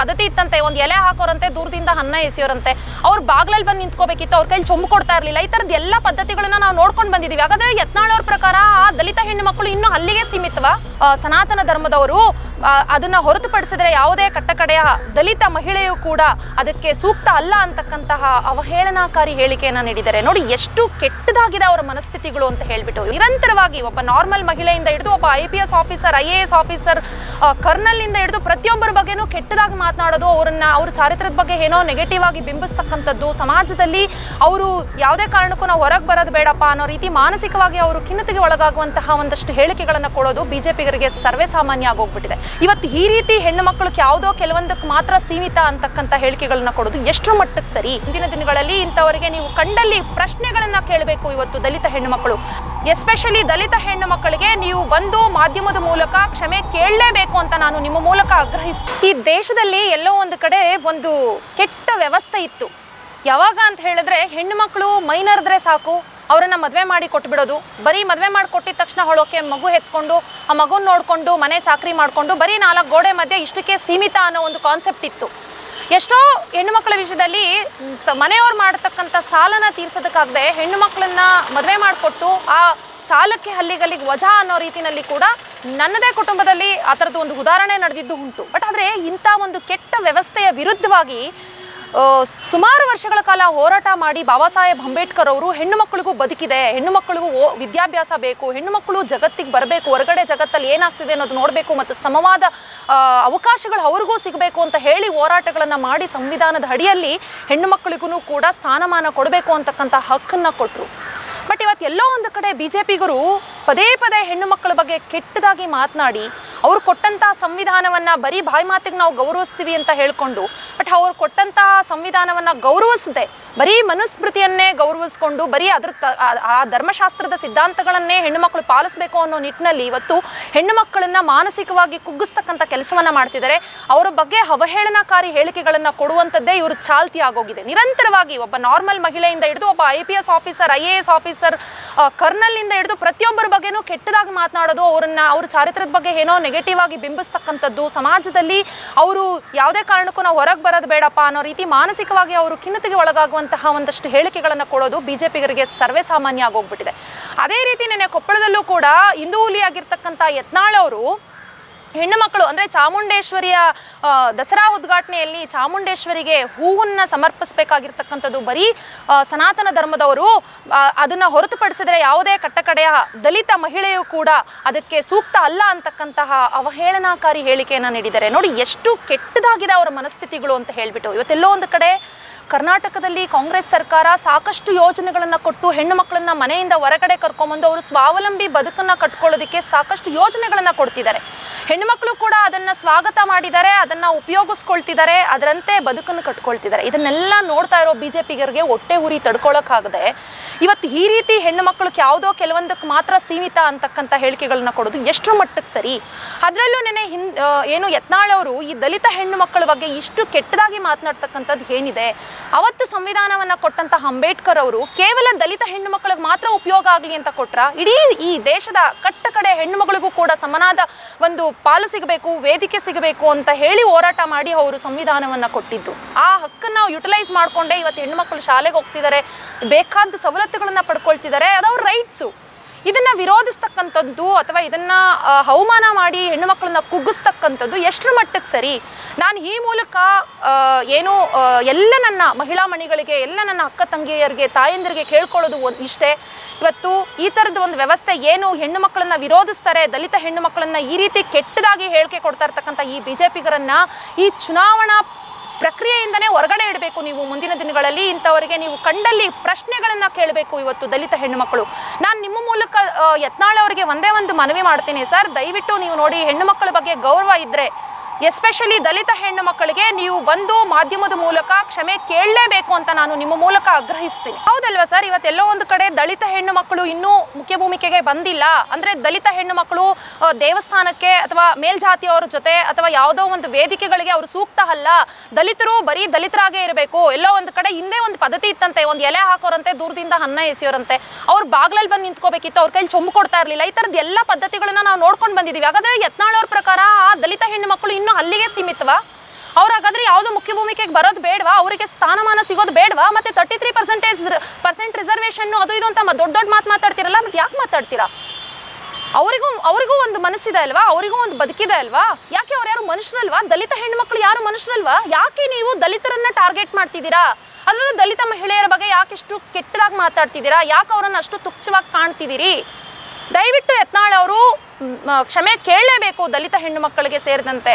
ಪದ್ಧತಿ ಇತ್ತಂತೆ, ಒಂದು ಎಲೆ ಹಾಕೋರಂತೆ, ದೂರದಿಂದ ಅನ್ನ ಎಸೆಯೋರಂತೆ. ಅವ್ರು ಬಾಗ್ಲಲ್ಲಿ ಬಂದು ನಿಂತ್ಕೋಬೇಕಿತ್ತು, ಅವ್ರ ಕೈಲಿ ಚೊಂಬು ಕೊಡ್ತಾ ಇರಲಿಲ್ಲ. ಈ ಥರದ ಎಲ್ಲ ಪದ್ಧತಿಗಳನ್ನ ನಾವು ನೋಡ್ಕೊಂಡು ಬಂದಿದ್ದೀವಿ ಹಾಗಾದ್ರೆ ಯತ್ನಾಳವ್ರ ಪ್ರಕಾರ ಆ ದಲಿತ ಹೆಣ್ಣು ಮಕ್ಕಳು ಇನ್ನೂ ಅಲ್ಲಿಗೆ ಸೀಮಿತವ? ಸನಾತನ ಧರ್ಮದವರು ಅದನ್ನ ಹೊರತುಪಡಿಸಿದ್ರೆ ಯಾವುದೇ ಕಟ್ಟಕಡೆಯ ದಲಿತ ಮಹಿಳೆಯು ಕೂಡ ಅದಕ್ಕೆ ಸೂಕ್ತ ಅಲ್ಲ ಅಂತಕ್ಕಂತಹ ಅವಹೇಳನಾಕಾರಿ ಹೇಳಿಕೆಯನ್ನು ನೀಡಿದ್ದಾರೆ. ನೋಡಿ, ಎಷ್ಟು ಕೆಟ್ಟದಾಗಿದೆ ಅವರ ಮನಸ್ಥಿತಿಗಳು ಅಂತ ಹೇಳಿಬಿಟ್ಟು. ನಿರಂತರವಾಗಿ ಒಬ್ಬ ನಾರ್ಮಲ್ ಮಹಿಳೆಯಿಂದ ಹಿಡಿದು ಒಬ್ಬ I P S officer, I A S officer ಕರ್ನಲ್ನಿಂದ ಹಿಡಿದು ಪ್ರತಿಯೊಬ್ಬರ ಬಗ್ಗೆನೂ ಕೆಟ್ಟದಾಗಿ ಮಾತನಾಡೋದು, ಅವರನ್ನ, ಅವ್ರ ಚಾರಿತ್ರದ ಬಗ್ಗೆ ಏನೋ ನೆಗೆಟಿವ್ ಆಗಿ ಬಿಂಬಿಸ್ತಕ್ಕಂಥದ್ದು ಸಮಾಜದಲ್ಲಿ ಅವರು ಯಾವುದೇ ಕಾರಣಕ್ಕೂ ನಾವು ಹೊರಗೆ ಬರೋದು ಬೇಡಪ್ಪ ಅನ್ನೋ ರೀತಿ ಮಾನಸಿಕವಾಗಿ ಅವರು ಖಿನ್ನತೆಗೆ ಒಳಗಾಗುವಂತಹ ಒಂದಷ್ಟು ಹೇಳಿಕೆಗಳನ್ನು ಕೊಡೋದು ಬಿಜೆಪಿಗರಿಗೆ ಸರ್ವೇ ಸಾಮಾನ್ಯ ಆಗೋಗ್ಬಿಟ್ಟಿದೆ. ಇವತ್ತು ಈ ರೀತಿ ಹೆಣ್ಣು ಮಕ್ಕಳಿಗೆ ಯಾವುದೋ ಕೆಲವೊಂದಕ್ಕೆ ಮಾತ್ರ ಸೀಮಿತ ಅಂತಕ್ಕಂಥ ಹೇಳಿಕೆಗಳನ್ನ ಕೊಡೋದು ಎಷ್ಟು ಮಟ್ಟಕ್ಕೆ ಸರಿ? ಇಂದಿನ ದಿನಗಳಲ್ಲಿ ಇಂಥವರಿಗೆ ನೀವು ಕಂಡಲ್ಲಿ ಪ್ರಶ್ನೆಗಳನ್ನು ಕೇಳಬೇಕು ಇವತ್ತು ದಲಿತ ಹೆಣ್ಣು ಮಕ್ಕಳು. ಎಸ್ಪೆಷಲಿ ದಲಿತ ಹೆಣ್ಣು ಮಕ್ಕಳಿಗೆ ನೀವು ಬಂದು ಮಾಧ್ಯಮದ ಮೂಲಕ ಕ್ಷಮೆ ಕೇಳಲೇಬೇಕು ಅಂತ ನಾನು ನಿಮ್ಮ ಮೂಲಕ ಆಗ್ರಹಿಸ್ತೀನಿ. ಈ ದೇಶದಲ್ಲಿ ಎಲ್ಲೋ ಒಂದು ಕಡೆ ಒಂದು ಕೆಟ್ಟ ವ್ಯವಸ್ಥೆ ಇತ್ತು. ಯಾವಾಗ ಅಂತ ಹೇಳಿದ್ರೆ ಹೆಣ್ಣು ಮಕ್ಕಳು ಮೈನರ್ದ್ರೆ ಸಾಕು, ಅವರನ್ನು ಮದುವೆ ಮಾಡಿ ಕೊಟ್ಬಿಡೋದು. ಬರೀ ಮದುವೆ ಮಾಡಿ ಕೊಟ್ಟಿದ ತಕ್ಷಣ ಹೊಳೋಕೆ ಮಗು ಎತ್ಕೊಂಡು ಆ ಮಗುನ ನೋಡಿಕೊಂಡು, ಮನೆ ಚಾಕ್ರಿ ಮಾಡಿಕೊಂಡು, ಬರೀ ನಾಲ್ಕು ಗೋಡೆ ಮಧ್ಯೆ ಇಷ್ಟಕ್ಕೆ ಸೀಮಿತ ಅನ್ನೋ ಒಂದು ಕಾನ್ಸೆಪ್ಟ್ ಇತ್ತು. ಎಷ್ಟೋ ಹೆಣ್ಣುಮಕ್ಕಳ ವಿಷಯದಲ್ಲಿ ಮನೆಯವ್ರು ಮಾಡತಕ್ಕಂಥ ಸಾಲನ ತೀರ್ಸೋದಕ್ಕಾಗದೆ ಹೆಣ್ಣು ಮಕ್ಕಳನ್ನ ಮದುವೆ ಮಾಡಿಕೊಟ್ಟು ಆ ಸಾಲಕ್ಕೆ ಹಲ್ಲಿಗಲ್ಲಿಗೆ ವಜಾ ಅನ್ನೋ ರೀತಿಯಲ್ಲಿ ಕೂಡ ನನ್ನದೇ ಕುಟುಂಬದಲ್ಲಿ ಆ ಥರದ್ದು ಒಂದು ಉದಾಹರಣೆ ನಡೆದಿದ್ದು ಉಂಟು. ಬಟ್ ಆದರೆ ಇಂಥ ಒಂದು ಕೆಟ್ಟ ವ್ಯವಸ್ಥೆಯ ವಿರುದ್ಧವಾಗಿ ಸುಮಾರು ವರ್ಷಗಳ ಕಾಲ ಹೋರಾಟ ಮಾಡಿ ಬಾಬಾ ಸಾಹೇಬ್ ಅಂಬೇಡ್ಕರ್ ಅವರು ಹೆಣ್ಣು ಮಕ್ಕಳಿಗೂ ಬದುಕಿದೆ, ಹೆಣ್ಣು ಮಕ್ಕಳಿಗೂ ಓ, ವಿದ್ಯಾಭ್ಯಾಸ ಬೇಕು, ಹೆಣ್ಣು ಮಕ್ಕಳು ಜಗತ್ತಿಗೆ ಬರಬೇಕು, ಹೊರಗಡೆ ಜಗತ್ತಲ್ಲಿ ಏನಾಗ್ತಿದೆ ಅನ್ನೋದು ನೋಡಬೇಕು ಮತ್ತು ಸಮವಾದ ಅವಕಾಶಗಳು ಅವ್ರಿಗೂ ಸಿಗಬೇಕು ಅಂತ ಹೇಳಿ ಹೋರಾಟಗಳನ್ನು ಮಾಡಿ ಸಂವಿಧಾನದ ಅಡಿಯಲ್ಲಿ ಹೆಣ್ಣು ಮಕ್ಕಳಿಗೂ ಕೂಡ ಸ್ಥಾನಮಾನ ಕೊಡಬೇಕು ಅಂತಕ್ಕಂಥ ಹಕ್ಕನ್ನು ಕೊಟ್ಟರು ಬಟ್ ಇವತ್ತು ಎಲ್ಲೋ ಒಂದು ಕಡೆ ಬಿ ಜೆ ಪಿಗರು ಪದೇ ಪದೇ ಹೆಣ್ಣು ಮಕ್ಕಳ ಬಗ್ಗೆ ಕೆಟ್ಟದಾಗಿ ಮಾತನಾಡಿ ಅವ್ರು ಕೊಟ್ಟಂತಹ ಸಂವಿಧಾನವನ್ನು ಬರೀ ಬಾಯಿ ಮಾತಿಗೆ ನಾವು ಗೌರವಿಸ್ತೀವಿ ಅಂತ ಹೇಳಿಕೊಂಡು, ಬಟ್ ಅವ್ರು ಕೊಟ್ಟಂತಹ ಸಂವಿಧಾನವನ್ನು ಗೌರವಿಸದೆ ಬರೀ ಮನುಸ್ಮೃತಿಯನ್ನೇ ಗೌರವಿಸ್ಕೊಂಡು, ಬರೀ ಅದ್ರ ಆ- ಧರ್ಮಶಾಸ್ತ್ರದ ಸಿದ್ಧಾಂತಗಳನ್ನೇ ಹೆಣ್ಣುಮಕ್ಕಳು ಪಾಲಿಸಬೇಕು ಅನ್ನೋ ನಿಟ್ಟಿನಲ್ಲಿ ಇವತ್ತು ಹೆಣ್ಣು ಮಕ್ಕಳನ್ನು ಮಾನಸಿಕವಾಗಿ ಕುಗ್ಗಿಸ್ತಕ್ಕಂಥ ಕೆಲಸವನ್ನ ಮಾಡ್ತಿದ್ದಾರೆ. ಅವರ ಬಗ್ಗೆ ಅವಹೇಳನಕಾರಿ ಹೇಳಿಕೆಗಳನ್ನ ಕೊಡುವಂಥದ್ದೇ ಇವರು ಚಾಲ್ತಿ ಆಗೋಗಿದೆ. ನಿರಂತರವಾಗಿ ಒಬ್ಬ ನಾರ್ಮಲ್ ಮಹಿಳೆಯಿಂದ ಹಿಡಿದು ಒಬ್ಬ I P S officer I A S officer ಕರ್ನಲ್ನಿಂದ ಹಿಡಿದು ಪ್ರತಿಯೊಬ್ಬರ ಬಗ್ಗೆನೂ ಕೆಟ್ಟದಾಗಿ ಮಾತನಾಡೋದು ಅವರನ್ನ, ಅವ್ರ ಚಾರಿತ್ರದ ಬಗ್ಗೆ ಏನೋ ನೆಗೆಟಿವ್ ಆಗಿ ಬಿಂಬಿಸ್ತಕ್ಕಂಥದ್ದು ಸಮಾಜದಲ್ಲಿ ಅವರು ಯಾವುದೇ ಕಾರಣಕ್ಕೂ ನಾವು ಹೊರಗೆ ಬರೋದು ಬೇಡಪ್ಪ ಅನ್ನೋ ರೀತಿ ಮಾನಸಿಕವಾಗಿ ಅವರು ಖಿನ್ನತೆಗೆ ಒಳಗಾಗುವಂತಹ ಒಂದಷ್ಟು ಹೇಳಿಕೆಗಳನ್ನು ಕೊಡೋದು ಬಿಜೆಪಿಗರಿಗೆ ಸರ್ವೇ ಸಾಮಾನ್ಯ ಆಗೋಗ್ಬಿಟ್ಟಿದೆ. ಅದೇ ರೀತಿ ನೆನೆ ಕೊಪ್ಪಳದಲ್ಲೂ ಕೂಡ ಹಿಂದೂ ಹುಲಿಯಾಗಿರ್ತಕ್ಕಂಥ ಯತ್ನಾಳ್ ಅವರು ಹೆಣ್ಣು ಮಕ್ಕಳು ಅಂದರೆ ಚಾಮುಂಡೇಶ್ವರಿಯ ದಸರಾ ಉದ್ಘಾಟನೆಯಲ್ಲಿ ಚಾಮುಂಡೇಶ್ವರಿಗೆ ಹೂವನ್ನು ಸಮರ್ಪಿಸಬೇಕಾಗಿರ್ತಕ್ಕಂಥದ್ದು ಬರೀ ಸನಾತನ ಧರ್ಮದವರು ಅದನ್ನ ಹೊರತುಪಡಿಸಿದ್ರೆ ಯಾವುದೇ ಕಟ್ಟಕಡೆಯ ದಲಿತ ಮಹಿಳೆಯು ಕೂಡ ಅದಕ್ಕೆ ಸೂಕ್ತ ಅಲ್ಲ ಅಂತಕ್ಕಂತಹ ಅವಹೇಳನಕಾರಿ ಹೇಳಿಕೆಯನ್ನು ನೀಡಿದ್ದಾರೆ. ನೋಡಿ, ಎಷ್ಟು ಕೆಟ್ಟದಾಗಿದೆ ಅವರ ಮನಸ್ಥಿತಿಗಳು ಅಂತ ಹೇಳಿಬಿಟ್ಟು ಇವತ್ತೆಲ್ಲೋ ಒಂದು ಕಡೆ ಕರ್ನಾಟಕದಲ್ಲಿ ಕಾಂಗ್ರೆಸ್ ಸರ್ಕಾರ ಸಾಕಷ್ಟು ಯೋಜನೆಗಳನ್ನು ಕೊಟ್ಟು ಹೆಣ್ಣು ಮಕ್ಕಳನ್ನ ಮನೆಯಿಂದ ಹೊರಗಡೆ ಕರ್ಕೊಂಬಂದು ಅವರು ಸ್ವಾವಲಂಬಿ ಬದುಕನ್ನು ಕಟ್ಕೊಳ್ಳೋದಕ್ಕೆ ಸಾಕಷ್ಟು ಯೋಜನೆಗಳನ್ನು ಕೊಡ್ತಿದ್ದಾರೆ. ಹೆಣ್ಣುಮಕ್ಕಳು ಕೂಡ ಅದನ್ನು ಸ್ವಾಗತ ಮಾಡಿದ್ದಾರೆ ಅದನ್ನು ಉಪಯೋಗಿಸ್ಕೊಳ್ತಿದ್ದಾರೆ, ಅದರಂತೆ ಬದುಕನ್ನು ಕಟ್ಕೊಳ್ತಿದ್ದಾರೆ. ಇದನ್ನೆಲ್ಲ ನೋಡ್ತಾ ಇರೋ ಬಿ ಜೆ ಪಿಗರಿಗೆ ಹೊಟ್ಟೆ ಉರಿ ತಡ್ಕೊಳ್ಳೋಕ್ಕಾಗದೆ ಇವತ್ತು ಈ ರೀತಿ ಹೆಣ್ಣು ಮಕ್ಕಳಿಗೆ ಯಾವುದೋ ಕೆಲವೊಂದಕ್ಕೆ ಮಾತ್ರ ಸೀಮಿತ ಅಂತಕ್ಕಂಥ ಹೇಳಿಕೆಗಳನ್ನ ಕೊಡೋದು ಎಷ್ಟು ಮಟ್ಟಕ್ಕೆ ಸರಿ? ಅದರಲ್ಲೂ ನೆನೆ ಹಿಂದ್ ಏನು ಯತ್ನಾಳವರು ಈ ದಲಿತ ಹೆಣ್ಣು ಮಕ್ಕಳ ಬಗ್ಗೆ ಇಷ್ಟು ಕೆಟ್ಟದಾಗಿ ಮಾತನಾಡ್ತಕ್ಕಂಥದ್ದು ಏನಿದೆ? ಅವತ್ತು ಸಂವಿಧಾನವನ್ನು ಕೊಟ್ಟಂತಹ ಅಂಬೇಡ್ಕರ್ ಅವರು ಕೇವಲ ದಲಿತ ಹೆಣ್ಣು ಮಕ್ಕಳಿಗೆ ಮಾತ್ರ ಉಪಯೋಗ ಆಗಲಿ ಅಂತ ಕೊಟ್ರ? ಇಡೀ ಈ ದೇಶದ ಕಟ್ಟ ಕಡೆ ಹೆಣ್ಣು ಮಗಳಿಗೂ ಕೂಡ ಸಮನಾದ ಒಂದು ಪಾಲು ಸಿಗಬೇಕು, ವೇದಿಕೆ ಸಿಗಬೇಕು ಅಂತ ಹೇಳಿ ಹೋರಾಟ ಮಾಡಿ ಅವರು ಸಂವಿಧಾನವನ್ನು ಕೊಟ್ಟಿದ್ದು. ಆ ಹಕ್ಕನ್ನು ಯುಟಿಲೈಸ್ ಮಾಡಿಕೊಂಡೇ ಇವತ್ತು ಹೆಣ್ಣು ಮಕ್ಕಳು ಶಾಲೆಗೆ ಹೋಗ್ತಿದ್ದಾರೆ ಬೇಕಾದ ಸವಲತ್ತುಗಳನ್ನು ಪಡ್ಕೊಳ್ತಿದ್ದಾರೆ ಅದು ಅವ್ರ ರೈಟ್ಸು ಇದನ್ನ ವಿರೋಧಿಸ್ತಕ್ಕಂಥದ್ದು ಅಥವಾ ಇದನ್ನ ಹವಮಾನ ಮಾಡಿ ಹೆಣ್ಣು ಮಕ್ಕಳನ್ನ ಕುಗ್ಗಿಸ್ತಕ್ಕಂಥದ್ದು ಎಷ್ಟರ ಮಟ್ಟಕ್ಕೆ ಸರಿ? ನಾನು ಈ ಮೂಲಕ ಏನು ಎಲ್ಲ ನನ್ನ ಮಹಿಳಾ ಮಣಿಗಳಿಗೆ, ಎಲ್ಲ ನನ್ನ ಅಕ್ಕ ತಂಗಿಯರಿಗೆ, ತಾಯಂದಿರಿಗೆ ಕೇಳ್ಕೊಳ್ಳೋದು ಒಂದು ಇಷ್ಟೇ. ಇವತ್ತು ಈ ಥರದ ಒಂದು ವ್ಯವಸ್ಥೆ ಏನು? ಹೆಣ್ಣು ಮಕ್ಕಳನ್ನ ವಿರೋಧಿಸ್ತಾರೆ, ದಲಿತ ಹೆಣ್ಣು ಮಕ್ಕಳನ್ನ ಈ ರೀತಿ ಕೆಟ್ಟದಾಗಿ ಹೇಳಿಕೆ ಕೊಡ್ತಾ ಇರ್ತಕ್ಕಂಥ ಈ ಬಿ ಜೆ ಪಿಗರನ್ನ ಈ ಚುನಾವಣಾ ಪ್ರಕ್ರಿಯೆಯಿಂದನೇ ಹೊರಗಡೆ ಇಡಬೇಕು ನೀವು ಮುಂದಿನ ದಿನಗಳಲ್ಲಿ ಇಂಥವರಿಗೆ ನೀವು ಕಂಡಲ್ಲಿ ಪ್ರಶ್ನೆಗಳನ್ನು ಕೇಳಬೇಕು ಇವತ್ತು ದಲಿತ ಹೆಣ್ಣುಮಕ್ಕಳು. ನಾನು ನಿಮ್ಮ ಮೂಲಕ ಯತ್ನಾಳ್ ಅವರಿಗೆ ಒಂದೇ ಒಂದು ಮನವಿ ಮಾಡ್ತೀನಿ ಸರ್. ದಯವಿಟ್ಟು ನೀವು ನೋಡಿ ಹೆಣ್ಣುಮಕ್ಕಳ ಬಗ್ಗೆ ಗೌರವ ಇದ್ದರೆ ಎಸ್ಪೆಷಲಿ ದಲಿತ ಹೆಣ್ಣು ಮಕ್ಕಳಿಗೆ ನೀವು ಬಂದು ಮಾಧ್ಯಮದ ಮೂಲಕ ಕ್ಷಮೆ ಕೇಳಲೇಬೇಕು ಅಂತ ನಾನು ನಿಮ್ಮ ಮೂಲಕ ಆಗ್ರಹಿಸ್ತೀನಿ. ಹೌದಲ್ವಾ ಸರ್? ಇವತ್ತೆಲ್ಲೋ ಒಂದು ಕಡೆ ದಲಿತ ಹೆಣ್ಣು ಮಕ್ಕಳು ಇನ್ನೂ ಮುಖ್ಯ ಭೂಮಿಕೆಗೆ ಬಂದಿಲ್ಲ. ಅಂದ್ರೆ ದಲಿತ ಹೆಣ್ಣು ಮಕ್ಕಳು ದೇವಸ್ಥಾನಕ್ಕೆ ಅಥವಾ ಮೇಲ್ಜಾತಿಯವರ ಜೊತೆ ಅಥವಾ ಯಾವುದೋ ಒಂದು ವೇದಿಕೆಗಳಿಗೆ ಅವರು ಸೂಕ್ತ ಅಲ್ಲ. ದಲಿತರು ಬರೀ ದಲಿತರಾಗೇ ಇರಬೇಕು. ಎಲ್ಲೋ ಒಂದು ಕಡೆ ಹಿಂದೆ ಒಂದು ಪದ್ಧತಿ ಇತ್ತಂತೆ. ಒಂದು ಎಲೆ ಹಾಕೋರಂತೆ, ದೂರದಿಂದ ಅನ್ನ ಎಸೆಯೋರಂತೆ. ಅವ್ರು ಬಾಗ್ಲಲ್ಲಿ ಬಂದು ನಿಂತ್ಕೋಬೇಕಿತ್ತು. ಅವ್ರ ಕೈಲಿ ಚೊಂಬು ಕೊಡ್ತಾ ಇರಲಿಲ್ಲ. ಈ ಥರದ್ದು ಎಲ್ಲ ಪದ್ಧತಿಗಳನ್ನ ನಾವು ನೋಡ್ಕೊಂಡು ಬಂದಿದ್ದೀವಿ ಹಾಗಾದ್ರೆ ಯತ್ನಾಳವ್ರ ಪ್ರಕಾರ ಆ ದಲಿತ ಹೆಣ್ಣು ಮಕ್ಕಳು ಇನ್ನೂ ಅಲ್ಲಿಗೆ ಸೀಮಿತವಾ? ಅವ್ರು ಹಾಗಾದ್ರೆ ಯಾವುದೋ ಮುಖ್ಯ ಭೂಮಿಕೆಗೆ ಬರೋದು ಬೇಡವಾ? ಅವರಿಗೆ ಸ್ಥಾನಮಾನ ಸಿಗೋದು ಬೇಡವಾ? ಮತ್ತೆ thirty three percentage percent reservation ಅದು ಇದು ಅಂತ ದೊಡ್ಡ ದೊಡ್ಡ ಮಾತು ಮಾತಾಡ್ತೀರಲ್ಲ ಮತ್ತೆ ಯಾಕೆ ಮಾತಾಡ್ತೀರಾ? ಅವರಿಗೂ ಅವರಿಗೂ ಒಂದು ಮನಸ್ಸಿದೆ ಅಲ್ವಾ? ಅವರಿಗೂ ಒಂದು ಬದುಕಿದೆ ಅಲ್ವಾ? ಯಾಕೆ ಅವ್ರು ಯಾರು ಮನುಷ್ಯರಲ್ವಾ? ದಲಿತ ಹೆಣ್ಮಕ್ಳು ಯಾರು ಮನುಷ್ಯರಲ್ವಾ? ಯಾಕೆ ನೀವು ದಲಿತರನ್ನ ಟಾರ್ಗೆಟ್ ಮಾಡ್ತಿದ್ದೀರಾ? ಅದರಲ್ಲೂ ದಲಿತ ಮಹಿಳೆಯರ ಬಗ್ಗೆ ಯಾಕೆ ಇಷ್ಟು ಕೆಟ್ಟದಾಗಿ ಮಾತಾಡ್ತಿದ್ದೀರಾ? ಯಾಕೆ ಅವರನ್ನ ಅಷ್ಟು ತುಚ್ಛವಾಗಿ ಕಾಣ್ತಿದ್ದೀರಿ? ದಯವಿಟ್ಟು ಯತ್ನಾಳ್ ಅವರು ಕ್ಷಮೆ ಕೇಳಲೇಬೇಕು ದಲಿತ ಹೆಣ್ಣು ಮಕ್ಕಳಿಗೆ ಸೇರಿದಂತೆ.